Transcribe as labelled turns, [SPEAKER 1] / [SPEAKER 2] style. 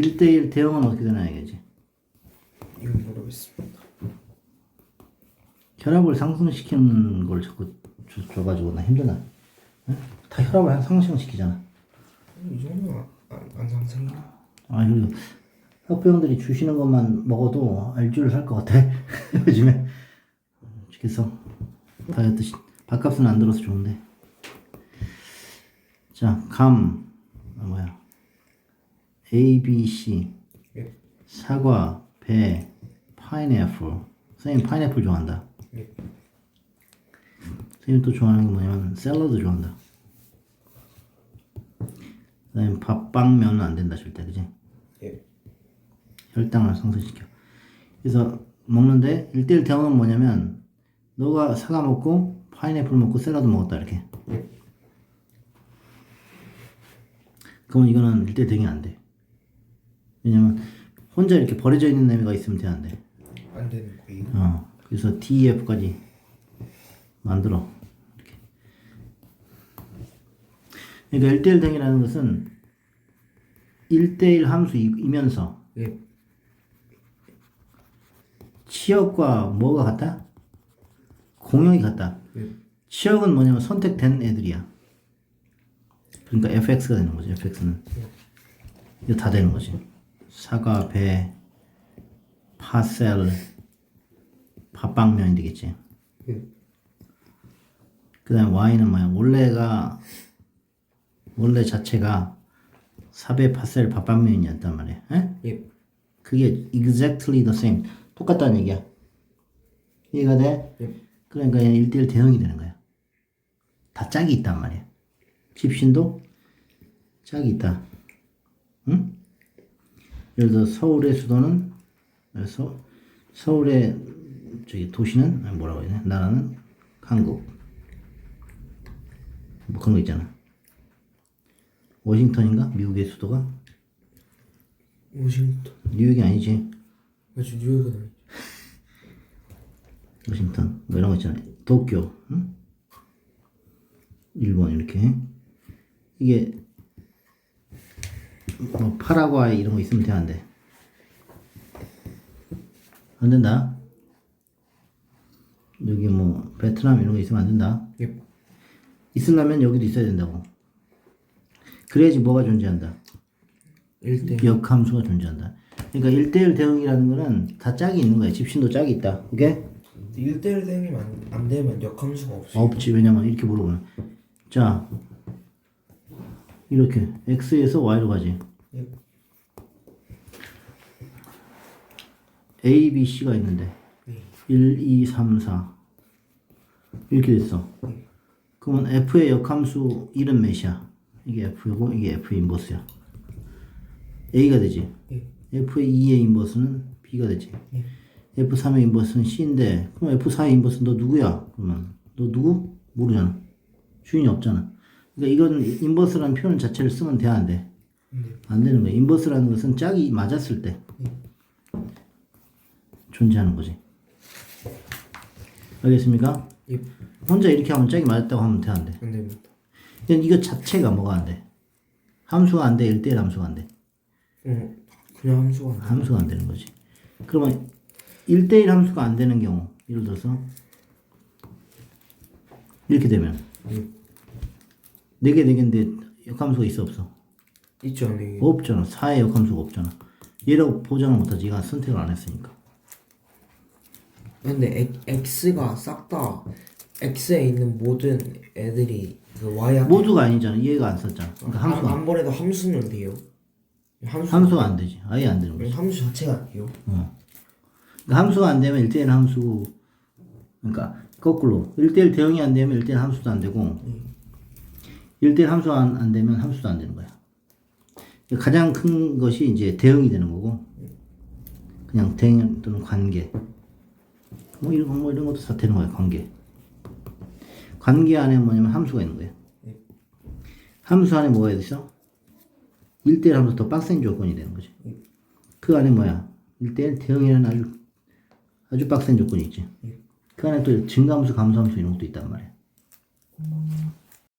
[SPEAKER 1] 1대1 대응은 어떻게 되나 얘기지.
[SPEAKER 2] 이건 모르겠습니다.
[SPEAKER 1] 혈압을 상승시키는 걸 자꾸 줘, 줘가지고 나 힘드나? 응? 다 혈압을 상승시키잖아.
[SPEAKER 2] 이 정도는 안, 안 상승해요.
[SPEAKER 1] 아, 그리고 학부형들이 주시는 것만 먹어도 알줄을 살것 같아. 요즘에. 죽겠어. 다이어트, 시- 밥값은 안 들어서 좋은데. 자, 감. A, B, C.
[SPEAKER 2] 예.
[SPEAKER 1] 사과, 배, 파인애플. 선생님 파인애플 좋아한다.
[SPEAKER 2] 예.
[SPEAKER 1] 선생님 또 좋아하는 게 뭐냐면 샐러드 좋아한다. 그다음에 밥빵면은 안 된다 절대 그지?
[SPEAKER 2] 예.
[SPEAKER 1] 혈당을 상승시켜. 그래서 먹는데 1대1 대응은 뭐냐면 너가 사과 먹고 파인애플 먹고 샐러드 먹었다 이렇게. 그러면 이거는 1대1 대응이 안 돼. 왜냐면 혼자 이렇게 버려져 있는 애가 있으면 돼안
[SPEAKER 2] 되는 거예요.
[SPEAKER 1] 어, 그래서 DEF까지 만들어. 이렇게. 그러니까 1대1 등이라는 것은 1대1 함수이면서
[SPEAKER 2] 예.
[SPEAKER 1] 치역과 뭐가 같다? 공역이 같다.
[SPEAKER 2] 예.
[SPEAKER 1] 치역은 뭐냐면 선택된 애들이야. 그러니까 fx가 되는 거지. fx는 이거 다 되는 거지. 사과, 배, 파셀, 밥빵면이 되겠지.
[SPEAKER 2] 예.
[SPEAKER 1] 그 다음 y는 뭐야? 원래가 원래 자체가 사배 파셀 밥빵면이었단 말이야. 에?
[SPEAKER 2] 예.
[SPEAKER 1] 그게 exactly the same. 똑같다는 얘기야. 이해가 돼?
[SPEAKER 2] 예.
[SPEAKER 1] 그러니까 1대1 대응이 되는 거야. 다 짝이 있단 말이야. 집신도 짝이 있다. 응? 예를 들어 서울의 수도는 그래서 서울의 저기 도시는 뭐라고 해야 되나? 나라는 한국. 뭐 그런 거 있잖아. 워싱턴인가? 미국의 수도가?
[SPEAKER 2] 워싱턴.
[SPEAKER 1] 뉴욕이 아니지.
[SPEAKER 2] 아주 뉴욕은 아니죠.
[SPEAKER 1] 워싱턴 뭐 이런 거 있잖아요. 도쿄, 응? 일본 이렇게 이게 뭐 파라과이 이런 거 있으면 돼안 된다. 여기 뭐 베트남 이런 거 있으면 안 된다.
[SPEAKER 2] 예.
[SPEAKER 1] 있으려면 여기도 있어야 된다고. 그래야지 뭐가 존재한다.
[SPEAKER 2] 1대
[SPEAKER 1] 역함수가 존재한다. 그러니까 1대1 대응이라는 거는 다 짝이 있는 거야. 집신도 짝이 있다. 오케이?
[SPEAKER 2] 1대1 대응이 안, 안 되면 역함수가 없어요.
[SPEAKER 1] 없지 왜냐면 이렇게 물어보면 자 이렇게 x에서 y로 가지
[SPEAKER 2] 예.
[SPEAKER 1] a, b, c가 있는데
[SPEAKER 2] 네.
[SPEAKER 1] 1, 2, 3, 4 이렇게 됐어 그러면 f의 역함수 1은 몇이야 이게 f고 이게 f의 인버스야 a가 되지
[SPEAKER 2] 예.
[SPEAKER 1] f의 2의 인버스는 b가 되지
[SPEAKER 2] 예.
[SPEAKER 1] F3의 인버스는 C인데 그럼 F4의 인버스 너 누구야? 그러면 너 누구? 모르잖아. 주인이 없잖아. 그러니까 이건 인버스라는 표현 자체를 쓰면 돼 안 돼?
[SPEAKER 2] 네.
[SPEAKER 1] 안 되는 거야. 인버스라는 것은 짝이 맞았을 때 존재하는 거지. 알겠습니까?
[SPEAKER 2] 예.
[SPEAKER 1] 혼자 이렇게 하면 짝이 맞았다고 하면 돼 안 돼?
[SPEAKER 2] 안 됩니다.
[SPEAKER 1] 그냥 이거 자체가 뭐가 안 돼? 함수가 안 돼? 1대1 함수가 안 돼?
[SPEAKER 2] 어, 그냥 함수가 안 돼.
[SPEAKER 1] 함수가 안 되는 거지. 그러면 1대1 함수가 안 되는 경우, 예를 들어서 이렇게 되면
[SPEAKER 2] 음.
[SPEAKER 1] 4개 4개인데 역함수가 있어 없어?
[SPEAKER 2] 있죠, 안 돼.
[SPEAKER 1] 없잖아. 4의 역함수가 없잖아. 얘라고 보장을 못하지. 얘가 선택을 안 했으니까.
[SPEAKER 2] 근데 X가 싹 다 X에 있는 모든 애들이 그 Y 앞에
[SPEAKER 1] 모두가 아니잖아. 얘가 안 썼잖아. 그러니까
[SPEAKER 2] 한,
[SPEAKER 1] 함수가,
[SPEAKER 2] 한 번에도 함수는 돼요. 함수
[SPEAKER 1] 함수가 안 되지. 아예 안 되는 거지.
[SPEAKER 2] 함수 자체가 안 돼요.
[SPEAKER 1] 그러니까 함수가 안 되면 1대1 함수, 그러니까 거꾸로 1대1 대응이 안 되면 1대1 함수도 안 되고 1대1 함수가 안, 안 되면 함수도 안 되는 거야. 가장 큰 것이 이제 대응이 되는 거고 그냥 대응 또는 관계 뭐 이런 거, 뭐 이런 것도 다 되는 거야 관계. 관계 안에 뭐냐면 함수가 있는 거야. 함수 안에 뭐가 있어? 1대1 함수 더 빡센 조건이 되는 거지. 그 안에 뭐야? 1대1 대응이라는 아주 아주 빡센 조건이 있지. 그 안에 또 증가함수, 감소함수 이런 것도 있단 말이야.